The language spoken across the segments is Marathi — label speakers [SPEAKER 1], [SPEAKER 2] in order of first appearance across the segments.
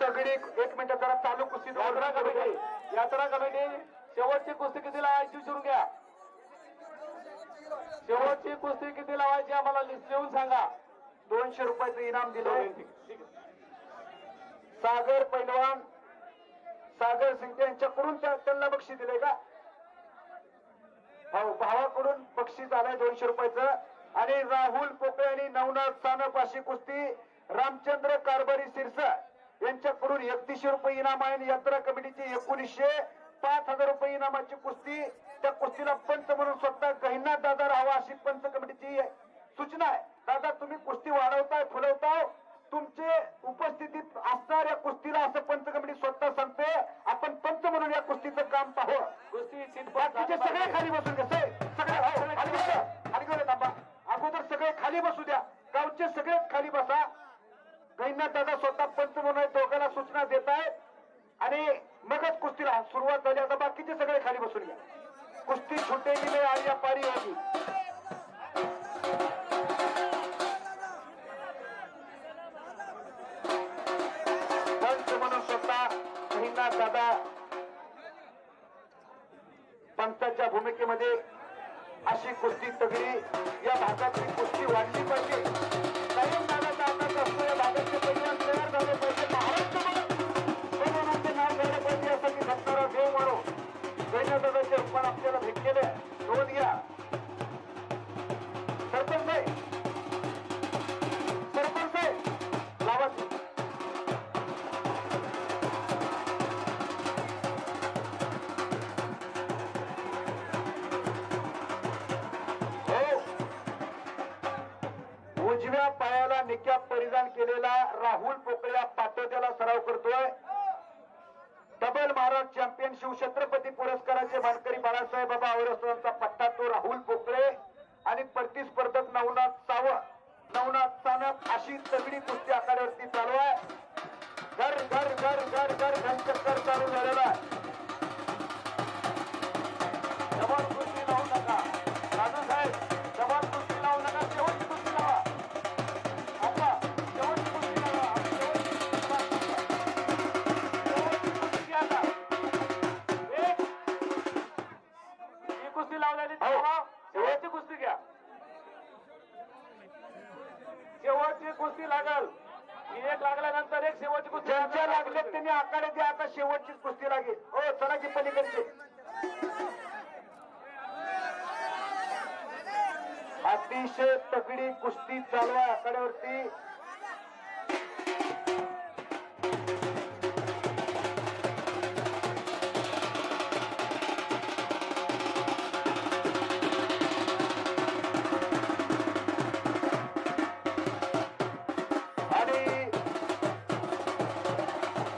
[SPEAKER 1] तगडी एक मिनिट जरा चालू कुस्ती
[SPEAKER 2] यात्रा कमिटी. यात्रा कमिटी शेवटची कुस्ती किती लावायची विचारून घ्या. शेवटची कुस्ती किती लावायची आम्हाला लिस्ट लिहून सांगा.
[SPEAKER 1] दोनशे रुपयाचं इनाम
[SPEAKER 2] दिलं.
[SPEAKER 1] सागर पैलवान सागर सिंग यांच्याकडून त्यांना बक्षीस दिलंय का? हो भावाकडून बक्षीस आलंय दोनशे रुपयाचं. आणि राहुल पोकळे आणि नवनाथ सानप अशी कुस्ती. रामचंद्र कारभारी सिरसा. यांच्याकडून एकतीसशे रुपये इनाम आहे आणि यात्रा कमिटीची एकोणीसशे पाच हजार रुपये इनामाची कुस्ती. त्या कुस्तीला पंच म्हणून स्वतः गहिनाथ दादा राहावा अशी पंच कमिटीची सूचना आहे. दादा तुम्ही कुस्ती वाढवताय फुलवताय. तुमचे उपस्थितीत असणाऱ्या कुस्तीला असं पंच कमिटी स्वतः सांगते. आपण पंच म्हणून या कुस्तीचं काम पाहावं
[SPEAKER 2] कुस्ती
[SPEAKER 1] बाकीचे सगळे खाली बसून घ्या. सगळे अगोदर सगळे खाली बसू द्या. गावचे सगळेच खाली बसा. गैनाथ दादा स्वतः पंच म्हणून दोघांना सूचना देत आहेत आणि मगच कुस्तीला सुरुवात झाली. आता बाकीचे सगळे खाली बसून घ्या. कुस्ती छुटेगी नाही आणि या पारी होगी पंच म्हणून स्वतः गहिनाथ दादा पंचाच्या भूमिकेमध्ये अशी कुस्ती तगडी या भागातली बाळासाहेब पट्टा तो राहुल पोकळे आणि प्रतिस्पर्धक नवनाथ सावंत. नवनाथ सानप अशी तगडी कुस्ती आखाड्यावरती चालू आहे. घर घर घर घर घर घनचक्कर चालू झालेला आहे. तगडी चालू आहे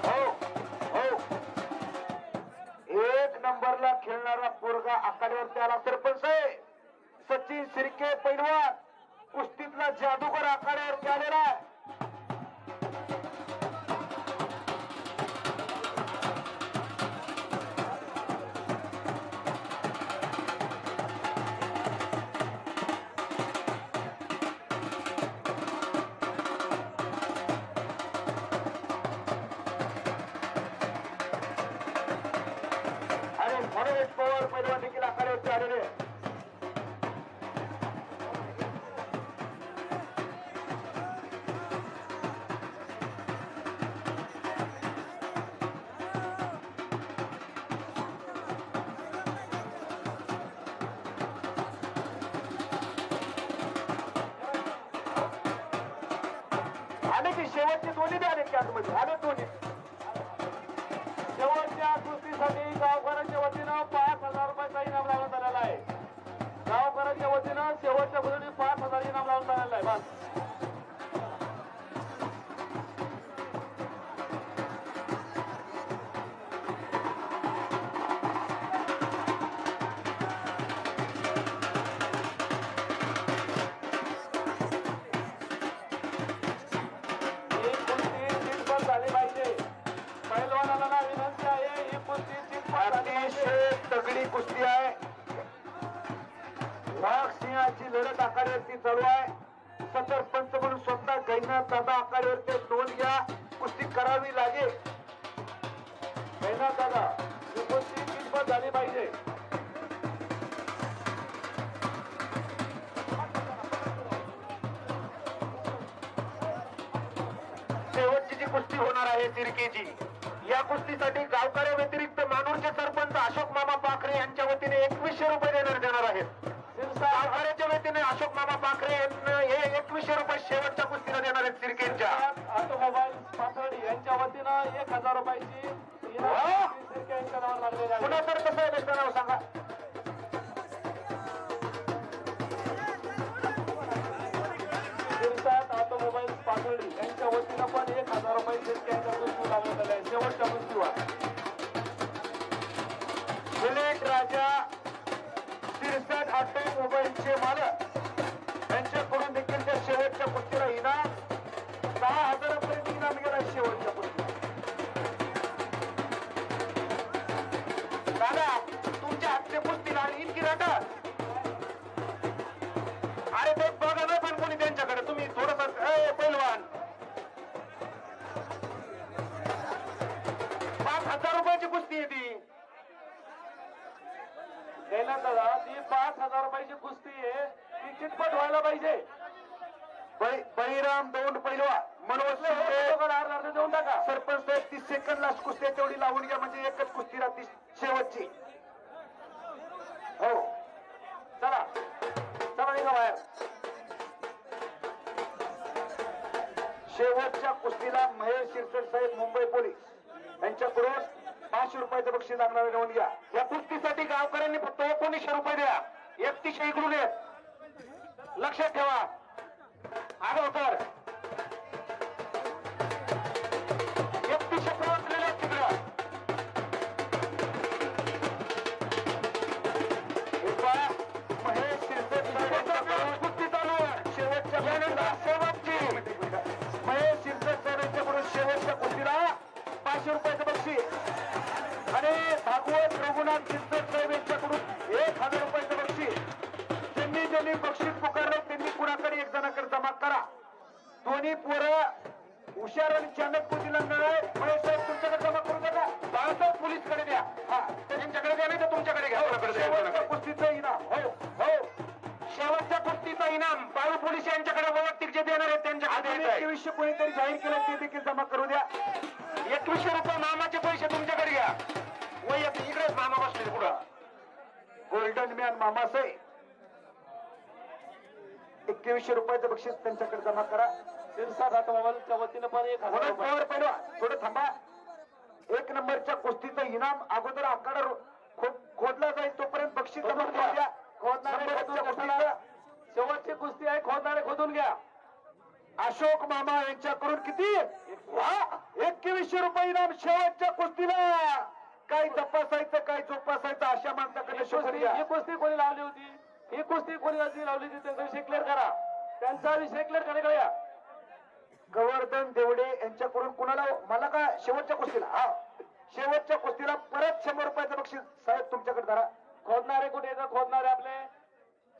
[SPEAKER 1] हो हो. एक नंबरला खेळणारा पोरगा आखाड्यावरती आला. सरपंच सचिन सिरके पैलवान. जादूगर आखाड्यावरती आलेला आहे. दोन्ही बी आले शेवटची जी कुस्ती होणार आहे तिरकेची या कुस्तीसाठी गावकऱ्या व्यतिरिक्त मानूरचे सरपंच अशोक मामा पाखरे यांच्या वतीने एकवीसशे रुपये देण्यात येणार आहेत. गावकऱ्याच्या वतीने अशोक मामा पाखरे यांना हे एकवीसशे रुपये शेवटच्या कुस्तीला देणार आहेत तिरकेच्या.
[SPEAKER 2] ऑटोमोबाईल पाथर्डी यांच्या वतीनं एक हजार रुपयाची इनाम
[SPEAKER 1] पुन्हा तर कसं आहे नाव सांगा.
[SPEAKER 2] ऑटोमोबाईल यांच्या वतीनं पण एक हजार रुपये शिर्के मृत्यू कुस्ती लागण्यात आले आहे शेवटच्या मृत्यूवर
[SPEAKER 1] बुलेट राजा तिरसठ अठ्ठावीस मोबाईलचे मालक. यांच्याकडून देखील त्या शेवटच्या कुस्तीला इनाम.
[SPEAKER 2] पाहिजे.
[SPEAKER 1] बळीराम दौंड पैलवा मनोज
[SPEAKER 2] देऊन टाका.
[SPEAKER 1] सरपंच साहेब तीस सेकंद लास्ट कुस्ती तेवढी लावून घ्या म्हणजे एकच कुस्ती राहते शेवटची. हो.
[SPEAKER 2] चला. चला निघा बाहेर.
[SPEAKER 1] शेवटच्या कुस्तीला महेश शिरसट साहेब मुंबई पोलीस. यांच्याकडून पाचशे रुपयाचं बक्षीस लागणार नोंद घ्या. या कुस्तीसाठी गावकऱ्यांनी फक्त एकोणीसशे रुपये द्या. एकतीसशे इकडून येत. लक्षात ठेवा. आगवकर हुशार आणि चाणक बुद्धीला महेश साहेब तुमच्याकडे जमा करून द्या बाळासाहेब पोलीसकडे द्या. हा त्यांच्याकडे द्या नाही तर तुमच्याकडे घ्या. शेवटच्या कुस्तीचं इनाम. हो हो. शेवटच्या कुस्तीचं इनाम. बाळू पोलीस यांच्याकडे वैयक्तिक जे देणार आहेत त्यांच्याकडे एकवीसशे कोणीतरी जाहीर केलं ते देखील जमा करू द्या. एकवीसशे रुपये मामाचे पैसे तुमच्याकडे घ्या. वैयक्तिक इकडेच मामा बसले पुढं. गोल्डन मॅन मामा साहेब एकवीसशे रुपयाचं बक्षीस त्यांच्याकडे जमा करा.
[SPEAKER 2] शिरसाट ऑटोमोबाईलच्या वतीनं पण एक हजार रुपये.
[SPEAKER 1] थोडं थांबा. एक नंबरच्या कुस्तीचं इनाम अगोदर आकडा खो- खोदला जाईल तोपर्यंत बक्षीस जमा करून द्या.
[SPEAKER 2] खोदणारे
[SPEAKER 1] नंबरच्या
[SPEAKER 2] खोदून
[SPEAKER 1] कुस्तीचं
[SPEAKER 2] घ्या. शेवटची कुस्ती आहे खोदणारे खोदून घ्या.
[SPEAKER 1] अशोक मामा यांच्याकडून किती? एकवीसशे रुपये इनाम शेवटच्या कुस्तीला. काय तपासायचं काय जोपासायचं अशा माणसाकडे
[SPEAKER 2] ही
[SPEAKER 1] शोधून
[SPEAKER 2] कुस्ती
[SPEAKER 1] घ्या.
[SPEAKER 2] ही कुस्ती कोणी लावली होती? ही कुस्ती कोणी लावली लावली होती? त्यांचा विषय क्लिअर करा. त्यांचा विषय क्लिअर करायकडे या.
[SPEAKER 1] गोवर्धन देवडे यांच्याकडून कुणाला मला का शेवटच्या कुस्तीला? हा. शेवटच्या कुस्तीला परत शंभर रुपयाचं बक्षीस. साहेब तुमच्याकडे धरा.
[SPEAKER 2] खोदणारे कुठे येतात खोदणारे आपले?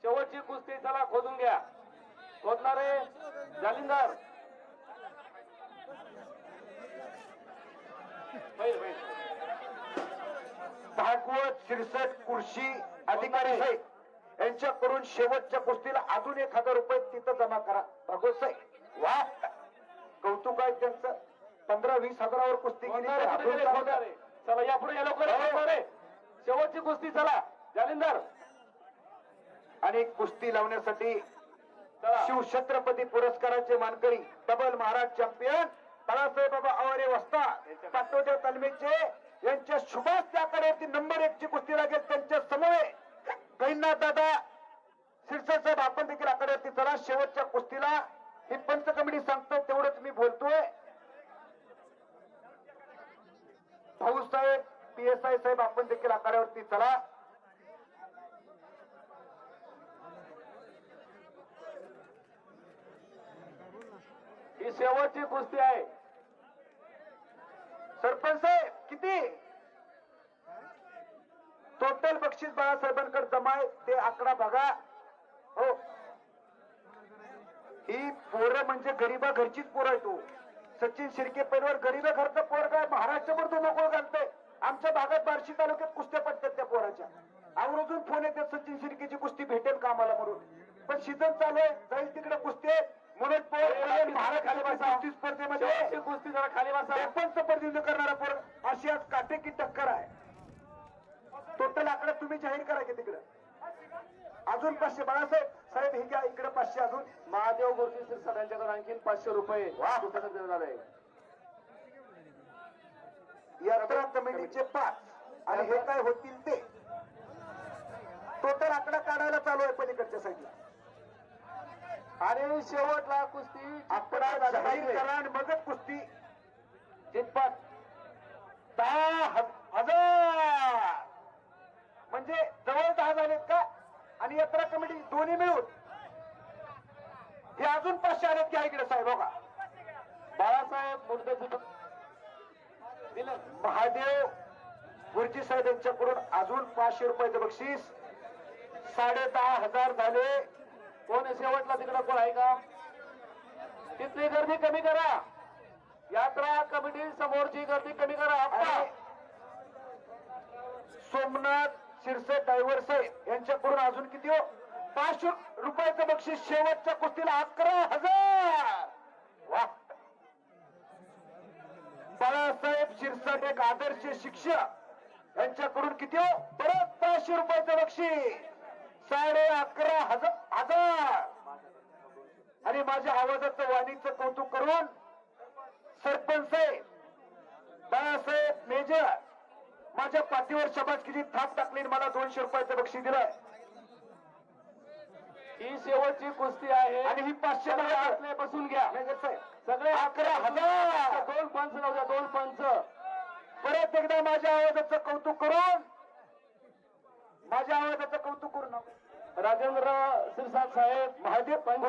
[SPEAKER 2] शेवटची कुस्ती चला खोदून घ्या. खोदणारे जालिंदर.
[SPEAKER 1] भागवत शिरसट कृषी अधिकारी साहेब यांच्याकडून शेवटच्या कुस्तीला अजून एक हजार रुपये तिथं जमा करा. भागवत साहेब वा. कौतुक आहे त्यांचं. पंधरा वीस हजारावर कुस्ती
[SPEAKER 2] चला या पुढे या लवकर या, खोदणारे शेवटची कुस्ती चला. जालिंदर.
[SPEAKER 1] आणि कुस्ती लावण्यासाठी शिवछत्रपती पुरस्काराचे मानकरी डबल महाराज चॅम्पियन बाळासाहेब बाबा आवारे वस्ता पाटोद्या तालमीचे यांच्या शुभास्त्याकडे नंबर एक ची कुस्ती लागेल त्यांच्या समवे गैनाथ दादा शिरसाट साहेब आपण देखील आकड्यावरती चला. शेवटच्या कुस्तीला ही पंच कमिटी सांगतात तेवढंच मी बोलतोय. भाऊसाहेब पी एस आय साहेब आपण देखील आकड्यावरती चला.
[SPEAKER 2] ही शेवटची कुस्ती आहे.
[SPEAKER 1] सरपंच साहेब किती? टोटल बक्षीस बाळासाहेबांकडे जमा आहे ते आकडा बघा. हो. ही पोरं म्हणजे गरीबा घरचीच पोरं आहे तू. सचिन शिर्के पैलवान गरीब घरचं पोर काय? महाराष्ट्रभर तो मोकळ घालतोय. आमच्या भागात बार्शी तालुक्यात कुस्त्या पडतात त्या पोराच्या. आवर्जून फोन येतात सचिन शिर्केची कुस्ती भेटेल का आम्हाला म्हणून? पण सीझन चालू आहे जाईल तिकडे कुस्ती. म्हणून पोर महाराष्ट्र कुस्ती स्पर्धेमध्ये
[SPEAKER 2] कुस्ती जरा खाली बसा.
[SPEAKER 1] सरपंच प्रतिनिधित्व करणारा पोर अशी आज काटेकी टक्कर आहे. टोटल आकडा तुम्ही जाहीर करा की तिकडे. अजून पाचशे बाळासाहेब साहेब हे घ्या इकडे पाचशे अजून.
[SPEAKER 2] महादेव गुरुजी सिरसाट यांच्याकडे आणखीन पाचशे रुपये.
[SPEAKER 1] यात्रा कमिटीचे पाच. आणि हे काय होतील ते? टोटल आकडा काढायला चालू आहे पलीकडच्या साईडला.
[SPEAKER 2] आणि शेवटला कुस्ती.
[SPEAKER 1] आकडा जाहीर करा आणि मगच कुस्ती.
[SPEAKER 2] चितपट
[SPEAKER 1] दहा हज- हजार. म्हणजे जवळ दहा झालेत का? आणि यात्रा कमिटी दोन्ही मिळून हे अजून पाचशे आलेत की इकडे साहेब बघा.
[SPEAKER 2] बाळासाहेब मुर्देचं दिलं.
[SPEAKER 1] महादेव गुरुजी साहेब यांच्याकडून अजून पाचशे रुपयाचं बक्षीस. साडे दहा हजार झाले.
[SPEAKER 2] कोण शेवटला तिकडं? कोण आहे का? तिथली गर्दी कमी करा. यात्रा कमिटी समोरची गर्दी कमी करा.
[SPEAKER 1] सोमनाथ शिरसे ड्रायव्हर यांच्याकडून अजून किती हो? पाचशे रुपयाचं बक्षीस शेवटच्या कुस्तीला अकरा हजार! वा! बाळासाहेब शिरसाट एक आदर्श शिक्षक. यांच्याकडून किती हो? परत पाचशे रुपयाचं बक्षीस. साडे अकरा हजार हजार! आणि माझ्या आवाजाचं वाणीचं कौतुक करून सरपंच बाळासाहेब मेजर माझ्या पाठीवर शबासकीची थाप टाकली मला दोनशे रुपयाचं बक्षीस दिलं.
[SPEAKER 2] ही शेवटची कुस्ती आहे.
[SPEAKER 1] आणि ही पाचशे
[SPEAKER 2] बसून घ्या. सगळे
[SPEAKER 1] अकरा हजार.
[SPEAKER 2] दोन पंच द्या दोन पंच.
[SPEAKER 1] परत एकदा माझ्या आवाजाचं कौतुक करून. माझ्या आवाजाचं कौतुक करून
[SPEAKER 2] राजेंद्र सिरसाट साहेब
[SPEAKER 1] महादेव
[SPEAKER 2] पंच.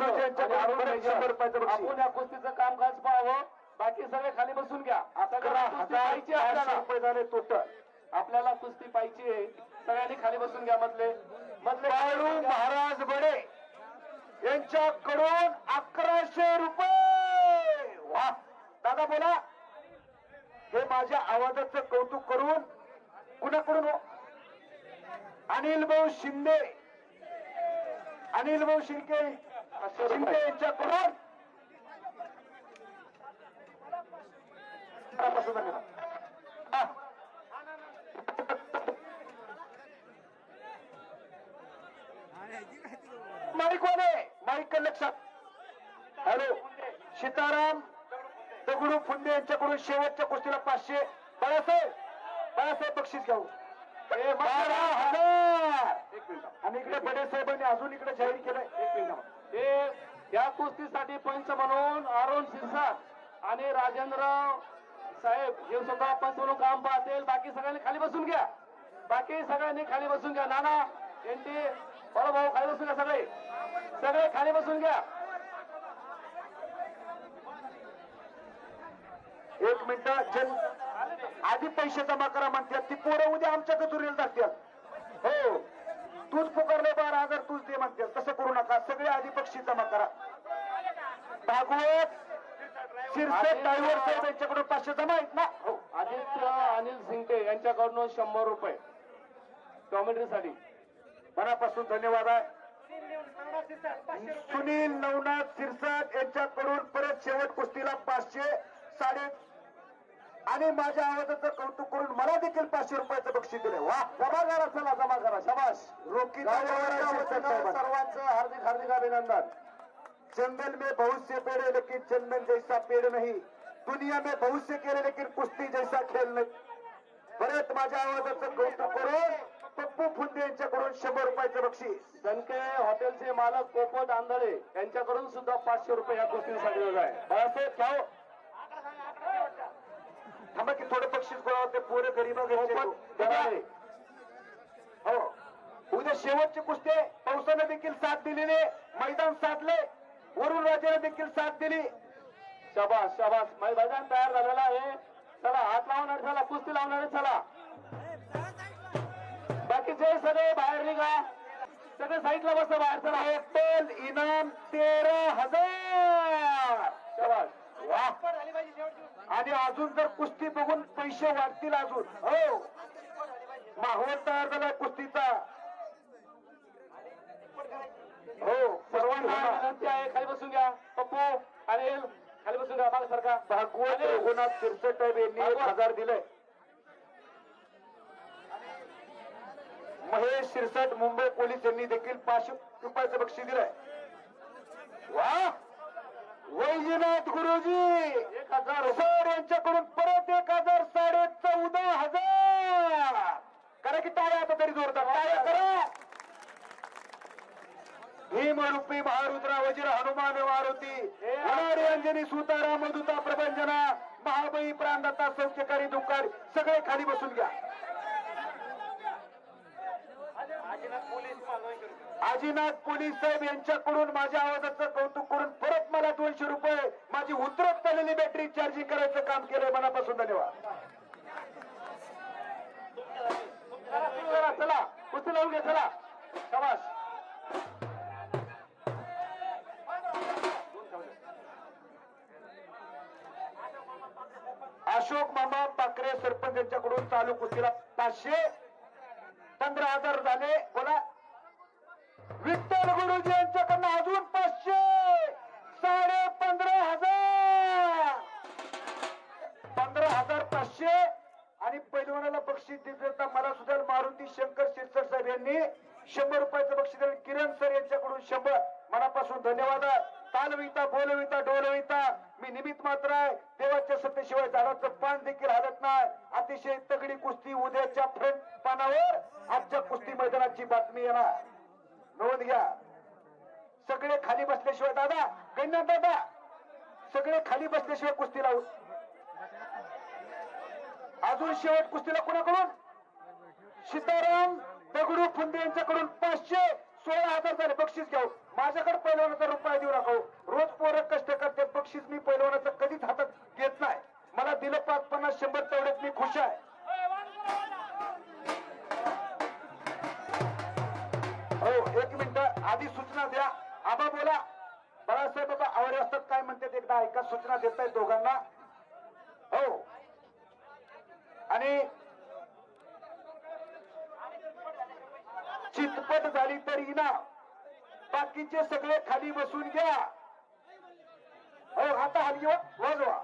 [SPEAKER 2] आपण या कुस्तीचं कामकाज पाहावं. बाकी सगळे खाली बसून घ्या. कुस्ती
[SPEAKER 1] हजार रुपये झाले टोटल
[SPEAKER 2] आपल्याला कुस्ती पाहिजे. सगळ्यांनी खाली बसून घ्या मधले. मधले खाली
[SPEAKER 1] महाराज बडे यांच्याकडून अकराशे रुपये. वा. दादा बोला. हे माझ्या आवाजाचं कौतुक करून कुणाकडून हो? अनिल भाऊ शिंदे. अनिल भाऊ शिंदे. शिंदे यांच्याकडून. लक्षात? हॅलो सीताराम दगडू फुंदे यांच्याकडून शेवटच्या कुस्तीला पाचशे बाळासाहेब बाळासाहेब बक्षीस घेऊ. बारा हजार! आणि इकडे बडे साहेबांनी अजून इकडे जाहीर केलंय.
[SPEAKER 2] एक मिनिट हे या कुस्तीसाठी पंच म्हणून अरुण सिरसाट आणि राजेंद्र साहेब हे स्वतः पंच म्हणून काम पाहतील. बाकी सगळ्यांनी खाली बसून घ्या. बाकी सगळ्यांनी खाली बसून घ्या. नाना एनटी भाऊ खाली बसून घ्या सगळे. सगळे खाली बसून घ्या.
[SPEAKER 1] एक मिनिट जन आधी पैसे जमा करा म्हणतात ती पोरं उद्या आमच्या कचुरीला जातात. हो. तूच पुकारले बारा हजार तूच दे म्हणतात तसं करू नका. सगळे आधी बक्षीस जमा करा. भागवत शिरसे ड्रायव्हर साहेब यांच्याकडून पाचशे जमा आहेत ना? हो.
[SPEAKER 2] आदित्य अनिल सिंगटे यांच्याकडून शंभर रुपये. कॉमेंट्रीसाठी
[SPEAKER 1] मनापासून धन्यवाद आहे. सुनील नवनाथ सिरसाट यांच्याकडून परत शेवट कुस्तीला पाचशे साडे आणि माझ्या आवाजाचं कौतुक करून मला देखील पाचशे रुपयाचं बक्षीस दिलं वा जमा करा चला जमा करा शबाश रोकी
[SPEAKER 2] सर्वांचं हार्दिक हार्दिक अभिनंदन.
[SPEAKER 1] जंगल में बहुत से पेड़ है लेकिन चंदन जैसा पेड़ नहीं. दुनिया में बहुत से है, लेकिन कुस्ती जैसा खेळ नाही परत माझ्या आवाजाचं कौतुक करून पप्पू फुंदे यांच्याकडून शंभर रुपयाचं बक्षीस.
[SPEAKER 2] दणके हॉटेलचे मालक पोपट आंधळे यांच्याकडून सुद्धा पाचशे रुपये या दिलं आहे
[SPEAKER 1] बाळासाहेब घ्याव थांबा की थोडं बक्षीस गोळा होते पोरं गरीब. हो. उद्या शेवटची कुस्ती. पावसानं देखील साथ दिलेली. मैदान साधले वरुण राजाने देखील साथ दिली.
[SPEAKER 2] शाबास शाबास. मैदान तयार झालेला आहे. चला हात लावणार चला कुस्ती लावणार चला. बाकीचे सगळे बाहेर निघा. सगळे साईडला बसा बाहेर चला.
[SPEAKER 1] टोटल इनाम तेरा हजार. आणि अजून जर कुस्ती बघून पैसे वाढतील अजून. हो. माहोल तयार झालाय कुस्तीचा. हो.
[SPEAKER 2] सर्वांना विनंती आहे खाली बसून घ्या. पप्पू अनिल खाली बसून घ्या मागे सरका
[SPEAKER 1] भागवत रघुनाथ शिरसट यांनी एक हजार दिले महेश शिरसट मुंबई पोलीस यांनी देखील पाचशे रुपयाचं बक्षीस दिलंय वा! वैजनाथ गुरुजी!
[SPEAKER 2] एक हजार
[SPEAKER 1] सर यांच्याकडून परत एक हजार साडे चौदा हजार. करा की टाळ्या आता तरी जोरदार. टाळ्या करा. भीमरूपी महारुद्रा वज्र हनुमान मारुती अंजनी सुतारा मधुता प्रभंजना महाबळी प्राणदाता सौख्यकारी दुकान सगळे खाली बसून घ्या. आजीनाथ पोलीस साहेब यांच्याकडून माझ्या आवाजाचं कौतुक करून परत मला दोनशे रुपये माझी उतरत चाललेली बॅटरी चार्जिंग करायचं काम केलंय. मनापासून धन्यवाद.
[SPEAKER 2] चला सुरू करा चला कुस्ती लावून घ्या चला. शबाश
[SPEAKER 1] अशोक मामा पाकरे सरपंच यांच्याकडून चालू कुस्तीला पाचशे पंधरा हजार झाले. बोला. विठ्ठल गुरुजी यांच्याकडनं अजून पाचशे. साडे पंधरा हजार. पंधरा हजार पाचशे. आणि पैलवानाला बक्षीस देता मला सुद्धा मारुती शंकर शिरसट साहेब यांनी शंभर रुपयाचं बक्षीस दिलं. किरण सर यांच्याकडून शंभर. मनापासून धन्यवाद. तालविता बोलविता डोलविता. मी निमित्त मात्र आहे. देवाच्या सत्तेशिवाय झाडाचं पान देखील हालत नाही. अतिशय तगडी कुस्ती उद्याच्या फ्रंट पानावर आजच्या कुस्ती मैदानाची बातमी येणार. नोंद घ्या. सगळे खाली बसल्याशिवाय दादा गण्या दादा सगळे खाली बसल्याशिवाय कुस्ती लावून. अजून शेवट कुस्तीला कोणाकडून? सीताराम दगडू फुंदे यांच्याकडून पाचशे सोळा हजार झाले. बक्षीस घेऊ. माझ्याकडे पैलवानाचा रुपया देऊ नका हो. रोज पोरं कष्ट करते. बक्षीस मी पैलवानाचं कधीच हातात घेत नाही. मला दिलं पाच पन्नास शंभर तेवढ्यात मी खुश आहे. हो एक मिनिट. आधी सूचना द्या. आबा बोला. बाळासाहेब बाबा आवडे असतात काय म्हणतात एकदा ऐका सूचना देत आहेत दोघांना. हो. आणि चितपट झाली तरी ना बाकीचे सगळे खाली बसून घ्या. हो आता हलगी वा- वाजवा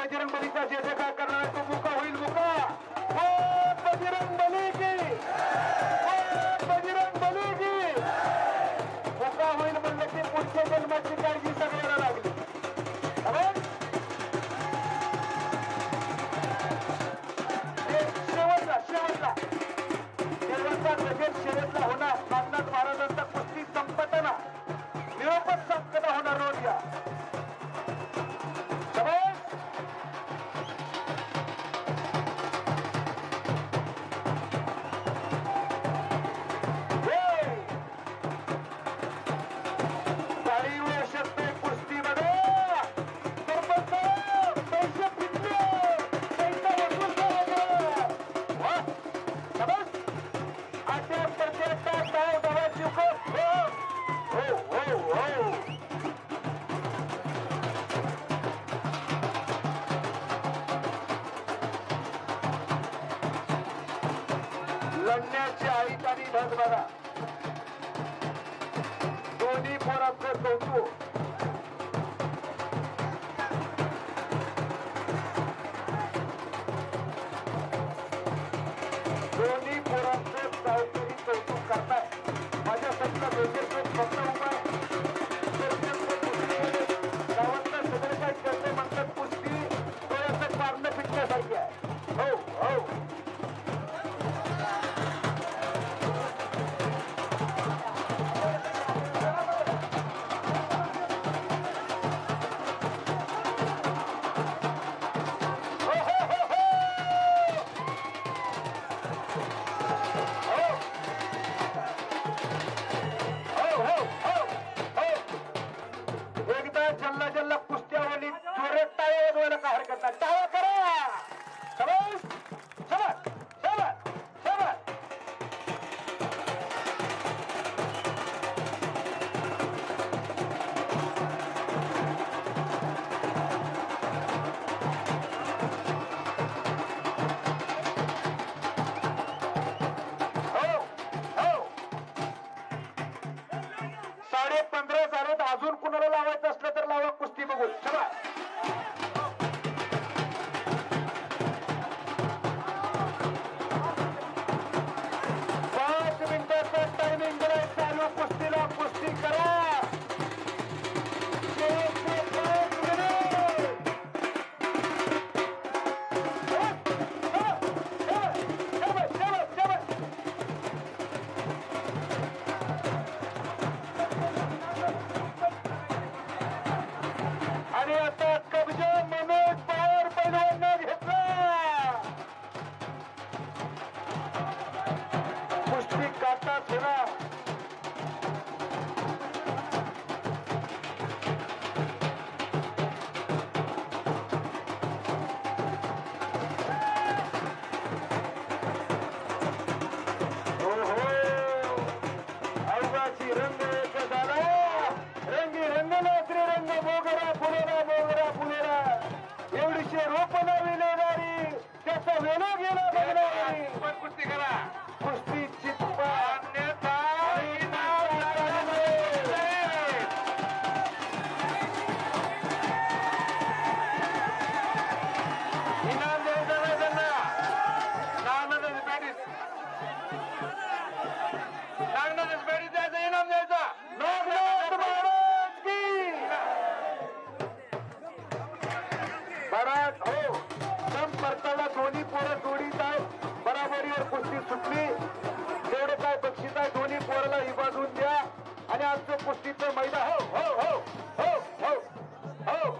[SPEAKER 1] बजरंग बली लढण्याची आई आणि ढग बघा दोन्ही पोरांचं कौतुक. अजून कुणाला लावायचं असलं तर लावा कुस्ती बघून. चला. महाराज हो सम परताला दोन्ही पोरं जोडीत आहेत. बराबरीवर कुस्ती सुटली. तेवढं काय बक्षीस आहे दोन्ही पोराला हिबाजून द्या. आणि आजचं कुस्तीचं मैदान हो हो हो हो हो हो.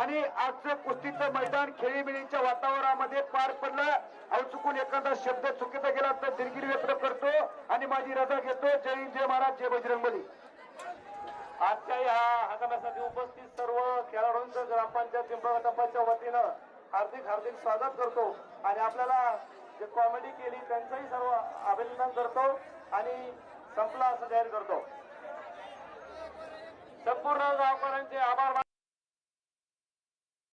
[SPEAKER 1] आणि आजचं कुस्तीचं मैदान खेळीमेळीच्या वातावरणामध्ये पार पडलं. अहो चुकून एखादा शब्द चुकीचा गेला तर दिलगिरी व्यक्त करतो. आणि माझी रजा घेतो. जय हिंद जय महाराज जय बजरंगबली.
[SPEAKER 2] आजच्या या हंगामासाठी उपस्थित सर्व खेळाडूंचं ग्रामपंचायत पिंपळ वतीनं हार्दिक हार्दिक स्वागत करतो. आणि आपल्याला जे कॉमेडी केली त्यांचंही सर्व अभिनंदन करतो आणि संपला असं जाहीर करतो. संपूर्ण गावकऱ्यांचे आभार